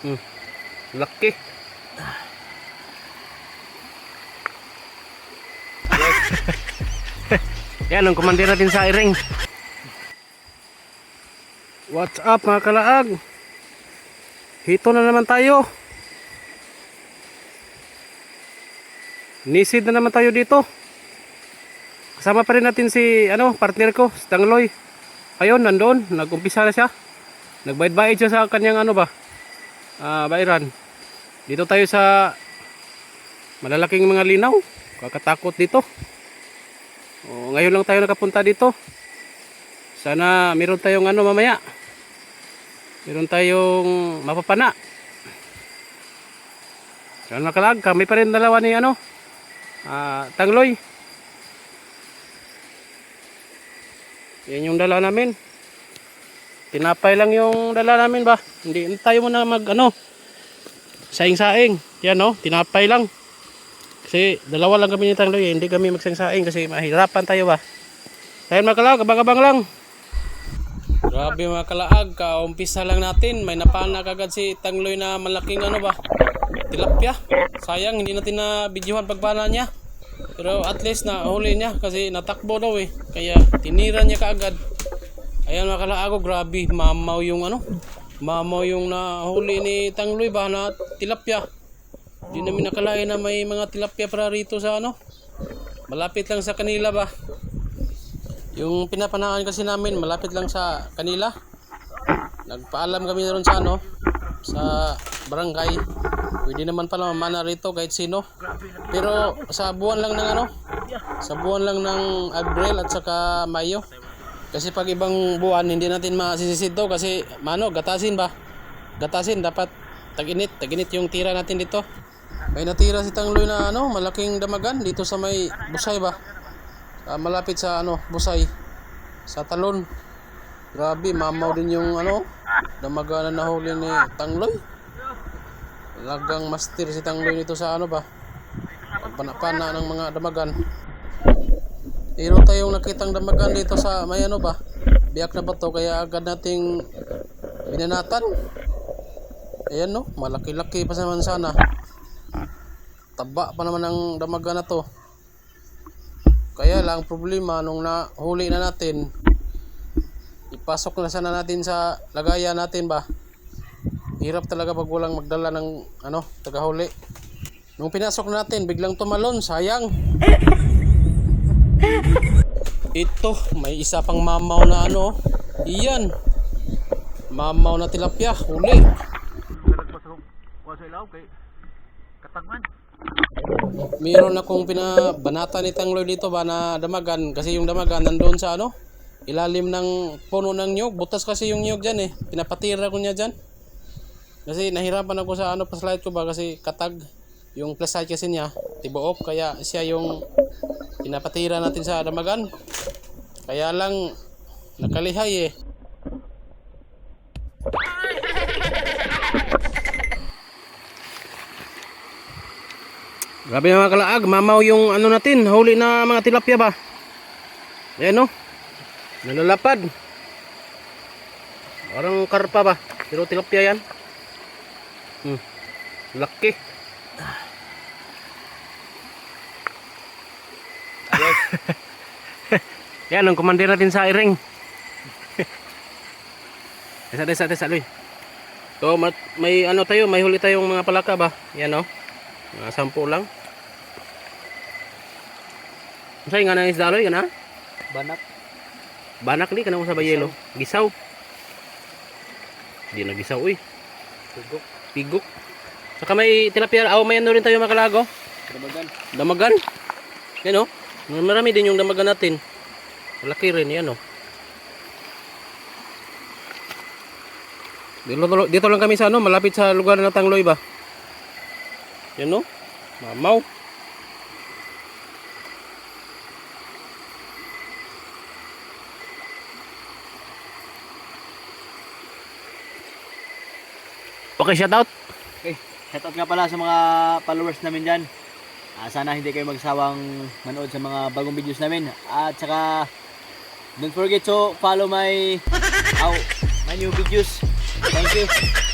Hmm. Laki. Yan ang kumandir natin sa iring. What's up mga kalaag? Hito na naman tayo. Nisid na naman tayo dito. Kasama pa rin natin si ano, partner ko, si Tangloy. Ayun, nandoon, nag-umpisa na siya. Nagbayad-bayad siya sa kanyang ano ba? Ah, bayaran. Dito tayo sa malalaking mga linaw. Kakatakot dito. O, ngayon lang tayo nakapunta dito. Sana meron tayong ano mamaya. Meron tayong mapapana. Sana makalag, kami pa rin dalawa ni ano, ah, Tangloy. Yan yung dala namin. Tinapay lang yung dala namin ba? Hindi tayo muna mag ano, saing-saing. Yan no, tinapay lang. Kasi dalawa lang kami ni Tangloy, eh. hindi kami magsaing-saing kasi mahirapan tayo ba. Dahil mga kalaag, abang-abang lang. Grabe mga kalaag, kaumpisa lang natin. May napana kagad si Tangloy na malaking ano ba? Tilapia. Sayang, hindi natin na videohan pagpana niya. Pero at least na huli niya kasi natakbo daw eh. Kaya tinira niya kaagad. Ayan mga kalaago, grabe. Mamaw yung ano. Mamaw yung nahuli ni Tangloy ba na tilapia. Hindi namin nakalain na may mga tilapia para rito sa ano. Malapit lang sa kanila ba. Yung pinapanaan kasi namin malapit lang sa kanila. Nagpaalam kami na sa ano sa barangay. Pwede naman pala mamana rito kahit sino. Pero sa buwan lang ng ano, sa buwan lang ng Abril at saka Mayo. Kasi pag ibang buwan hindi natin masisisid to kasi mano gatasin ba? Gatasin dapat tag-init, tag-init yung tira natin dito. May natira si Tangloy na ano, malaking damagan dito sa may busay ba? Ah, malapit sa ano, busay sa talon. Grabe, mamaw din yung ano, damagan na nahuli ni Tangloy. Lagang master si Tangloy nito sa ano ba? Panapana ng mga damagan. Meron tayong nakitang damagan dito sa may ano ba? Biyak na bato kaya agad nating binanatan. Ayan no, malaki-laki pa naman sana. Taba pa naman ang damagan na to. Kaya lang problema nung nahuli na natin, ipasok na sana natin sa lagayan natin ba? Hirap talaga pag walang magdala ng ano, tagahuli. Nung pinasok natin, biglang tumalon, sayang. Ito, may isa pang mamaw na ano. Iyan. Mamaw na tilapia, huli. Meron akong pinabanata ni Tangloy dito ba na damagan. Kasi yung damagan nandoon sa ano ilalim ng puno ng nyug butas kasi yung nyug dyan eh. Pinapatira ko niya dyan. Kasi nahirapan ako sa ano paslide ko ba kasi katag. Yung plus side kasi niya tibuok. Kaya siya yung pinapatira natin sa damagan kaya lang nakalihay eh Grabe mga kalaag, mamaw yung ano natin, huli na mga tilapia ba? Ayan no, nalalapad. Parang karpa ba? Pero tilapia yan. Hmm. Laki. yan ang kumandir natin sa iring. Desa desa desa Luy. So mat- may ano tayo, may huli tayong mga palaka ba? Yan no. Mga sampu lang. Masay nga na isda loy kana? Banak. Banak li kana mo sa bayelo. Gisaw. Di na gisaw uy. Tugok. Pigok. Saka may tilapia, aw may ano rin tayo makalago. Damagan. Damagan. Yan o. Marami din yung damagan natin. Malaki rin yan o. Dito, dito lang kami sa ano, malapit sa lugar ng Tangloy ba? Yan o. Mamaw. Okay, shout out. Okay. Shoutout nga pala sa mga followers namin dyan. Ah, sana hindi kayo magsawang manood sa mga bagong videos namin. At saka, don't forget to follow my, oh, my new videos. Thank you.